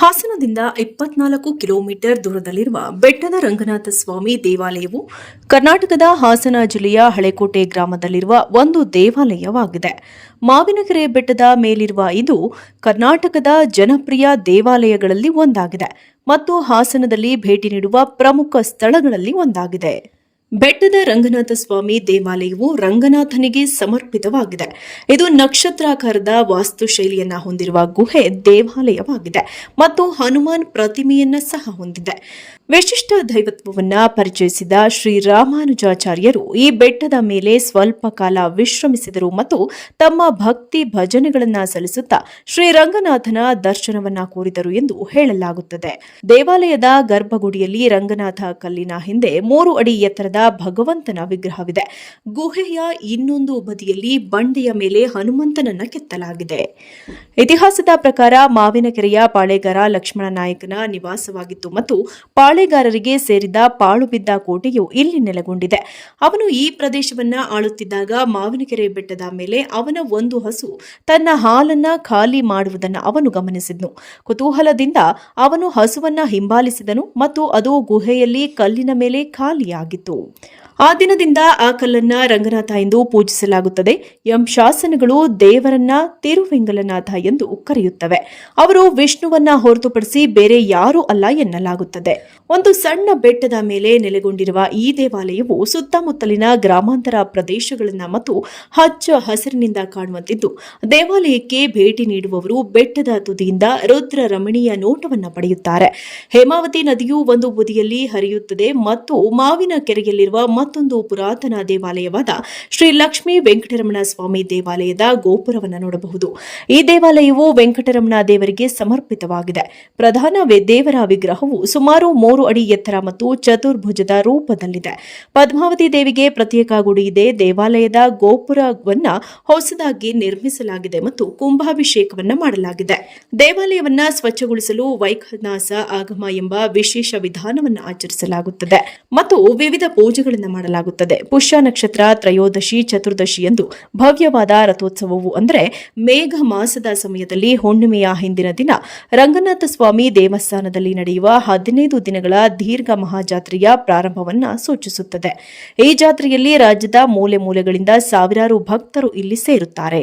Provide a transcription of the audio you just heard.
ಹಾಸನದಿಂದ ಇಪ್ಪತ್ನಾಲ್ಕು ಕಿಲೋಮೀಟರ್ ದೂರದಲ್ಲಿರುವ ಬೆಟ್ಟದ ರಂಗನಾಥ ಸ್ವಾಮಿ ದೇವಾಲಯವು ಕರ್ನಾಟಕದ ಹಾಸನ ಜಿಲ್ಲೆಯ ಹಳೆಕೋಟೆ ಗ್ರಾಮದಲ್ಲಿರುವ ಒಂದು ದೇವಾಲಯವಾಗಿದೆ. ಮಾವಿನಕೆರೆ ಬೆಟ್ಟದ ಮೇಲಿರುವ ಇದು ಕರ್ನಾಟಕದ ಜನಪ್ರಿಯ ದೇವಾಲಯಗಳಲ್ಲಿ ಒಂದಾಗಿದೆ ಮತ್ತು ಹಾಸನದಲ್ಲಿ ಭೇಟಿ ನೀಡುವ ಪ್ರಮುಖ ಸ್ಥಳಗಳಲ್ಲಿ ಒಂದಾಗಿದೆ. ಬೆಟ್ಟದ ರಂಗನಾಥ ಸ್ವಾಮಿ ದೇವಾಲಯವು ರಂಗನಾಥನಿಗೆ ಸಮರ್ಪಿತವಾಗಿದೆ. ಇದು ನಕ್ಷತ್ರಾಕಾರದ ವಾಸ್ತುಶೈಲಿಯನ್ನ ಹೊಂದಿರುವ ಗುಹೆ ದೇವಾಲಯವಾಗಿದೆ ಮತ್ತು ಹನುಮಾನ್ ಪ್ರತಿಮೆಯನ್ನ ಸಹ ಹೊಂದಿದೆ. ವಿಶಿಷ್ಟ ದೈವತ್ವವನ್ನ ಪರಿಚಯಿಸಿದ ಶ್ರೀ ರಾಮಾನುಜಾಚಾರ್ಯರು ಈ ಬೆಟ್ಟದ ಮೇಲೆ ಸ್ವಲ್ಪ ಕಾಲ ವಿಶ್ರಮಿಸಿದರು ಮತ್ತು ತಮ್ಮ ಭಕ್ತಿ ಭಜನೆಗಳನ್ನ ಸಲ್ಲಿಸುತ್ತಾ ಶ್ರೀರಂಗನಾಥನ ದರ್ಶನವನ್ನ ಕೋರಿದರು ಎಂದು ಹೇಳಲಾಗುತ್ತದೆ. ದೇವಾಲಯದ ಗರ್ಭಗುಡಿಯಲ್ಲಿ ರಂಗನಾಥ ಕಲ್ಲಿನ ಹಿಂದೆ ಮೂರು ಅಡಿ ಎತ್ತರದ ಭಗವಂತನ ವಿಗ್ರಹವಿದೆ. ಗುಹೆಯ ಇನ್ನೊಂದು ಬದಿಯಲ್ಲಿ ಬಂಡೆಯ ಮೇಲೆ ಹನುಮಂತನನ್ನ ಕೆತ್ತಲಾಗಿದೆ. ಇತಿಹಾಸದ ಪ್ರಕಾರ ಮಾವಿನಕೆರೆಯ ಪಾಳೆಗಾರ ಲಕ್ಷ್ಮಣ ನಾಯಕನ ನಿವಾಸವಾಗಿತ್ತು ಮತ್ತು ಪಾಳೆಗಾರರಿಗೆ ಸೇರಿದ ಪಾಳುಬಿದ್ದ ಕೋಟೆಯು ಇಲ್ಲಿ ನೆಲೆಗೊಂಡಿದೆ. ಅವನು ಈ ಪ್ರದೇಶವನ್ನ ಆಳುತ್ತಿದ್ದಾಗ ಮಾವಿನಕೆರೆ ಬೆಟ್ಟದ ಮೇಲೆ ಅವನ ಒಂದು ಹಸು ತನ್ನ ಹಾಲನ್ನ ಖಾಲಿ ಮಾಡುವುದನ್ನು ಅವನು ಗಮನಿಸಿದನು. ಕುತೂಹಲದಿಂದ ಅವನು ಹಸುವನ್ನ ಹಿಂಬಾಲಿಸಿದನು ಮತ್ತು ಅದು ಗುಹೆಯಲ್ಲಿ ಕಲ್ಲಿನ ಮೇಲೆ ಖಾಲಿಯಾಗಿತ್ತು. ಆ ದಿನದಿಂದ ಆ ಕಲ್ಲನ್ನ ರಂಗನಾಥ ಎಂದು ಪೂಜಿಸಲಾಗುತ್ತದೆ. ಎಂ ಶಾಸನಗಳು ದೇವರನ್ನ ತಿರುವೆಂಗಲನಾಥ ಎಂದು ಕರೆಯುತ್ತವೆ. ಅವರು ವಿಷ್ಣುವನ್ನ ಹೊರತುಪಡಿಸಿ ಬೇರೆ ಯಾರೂ ಅಲ್ಲ ಎನ್ನಲಾಗುತ್ತದೆ. ಒಂದು ಸಣ್ಣ ಬೆಟ್ಟದ ಮೇಲೆ ನೆಲೆಗೊಂಡಿರುವ ಈ ದೇವಾಲಯವು ಸುತ್ತಮುತ್ತಲಿನ ಗ್ರಾಮಾಂತರ ಪ್ರದೇಶಗಳನ್ನ ಮತ್ತು ಹಚ್ಚ ಹಸಿರಿನಿಂದ ಕಾಣುವಂತಿದ್ದು, ದೇವಾಲಯಕ್ಕೆ ಭೇಟಿ ನೀಡುವವರು ಬೆಟ್ಟದ ತುದಿಯಿಂದ ರುದ್ರ ರಮಣೀಯ ನೋಟವನ್ನ ಪಡೆಯುತ್ತಾರೆ. ಹೇಮಾವತಿ ನದಿಯು ಒಂದು ಬದಿಯಲ್ಲಿ ಹರಿಯುತ್ತದೆ ಮತ್ತು ಮಾವಿನ ಕೆರೆಯಲ್ಲಿರುವ ಮತ್ತೊಂದು ಪುರಾತನ ದೇವಾಲಯವಾದ ಶ್ರೀ ಲಕ್ಷ್ಮೀ ವೆಂಕಟರಮಣ ಸ್ವಾಮಿ ದೇವಾಲಯದ ಗೋಪುರವನ್ನು ನೋಡಬಹುದು. ಈ ದೇವಾಲಯವು ವೆಂಕಟರಮಣ ದೇವರಿಗೆ ಸಮರ್ಪಿತವಾಗಿದೆ. ಪ್ರಧಾನ ದೇವರ ವಿಗ್ರಹವು ಸುಮಾರು ಮೂರು ಅಡಿ ಎತ್ತರ ಮತ್ತು ಚತುರ್ಭುಜದ ರೂಪದಲ್ಲಿದೆ. ಪದ್ಮಾವತಿ ದೇವಿಗೆ ಪ್ರತ್ಯೇಕ ಗುಡಿ ಇದೆ. ದೇವಾಲಯದ ಗೋಪುರವನ್ನ ಹೊಸದಾಗಿ ನಿರ್ಮಿಸಲಾಗಿದೆ ಮತ್ತು ಕುಂಭಾಭಿಷೇಕವನ್ನು ಮಾಡಲಾಗಿದೆ. ದೇವಾಲಯವನ್ನ ಸ್ವಚ್ಛಗೊಳಿಸಲು ವೈಖನಾಸ ಆಗಮ ಎಂಬ ವಿಶೇಷ ವಿಧಾನವನ್ನು ಆಚರಿಸಲಾಗುತ್ತದೆ. ಮತ್ತು ವಿವಿಧ ಪೂಜೆಗಳನ್ನು ಮಾಡಲಾಗುತ್ತದೆ. ಪುಷ್ಯ ನಕ್ಷತ್ರ ತ್ರಯೋದಶಿ, ಚತುರ್ದಶಿ ಎಂದು ಭವ್ಯವಾದ ರಥೋತ್ಸವವು ಅಂದರೆ ಮೇಘ ಮಾಸದ ಸಮಯದಲ್ಲಿ ಹುಣ್ಣಿಮೆಯ ಹಿಂದಿನ ದಿನ ರಂಗನಾಥ ಸ್ವಾಮಿ ದೇವಸ್ಥಾನದಲ್ಲಿ ನಡೆಯುವ ಹದಿನೈದು ದಿನಗಳ ದೀರ್ಘ ಮಹಾಜಾತ್ರೆಯ ಪ್ರಾರಂಭವನ್ನ ಸೂಚಿಸುತ್ತದೆ. ಈ ಜಾತ್ರೆಯಲ್ಲಿ ರಾಜ್ಯದ ಮೂಲೆ ಮೂಲೆಗಳಿಂದ ಸಾವಿರಾರು ಭಕ್ತರು ಇಲ್ಲಿ ಸೇರುತ್ತಾರೆ.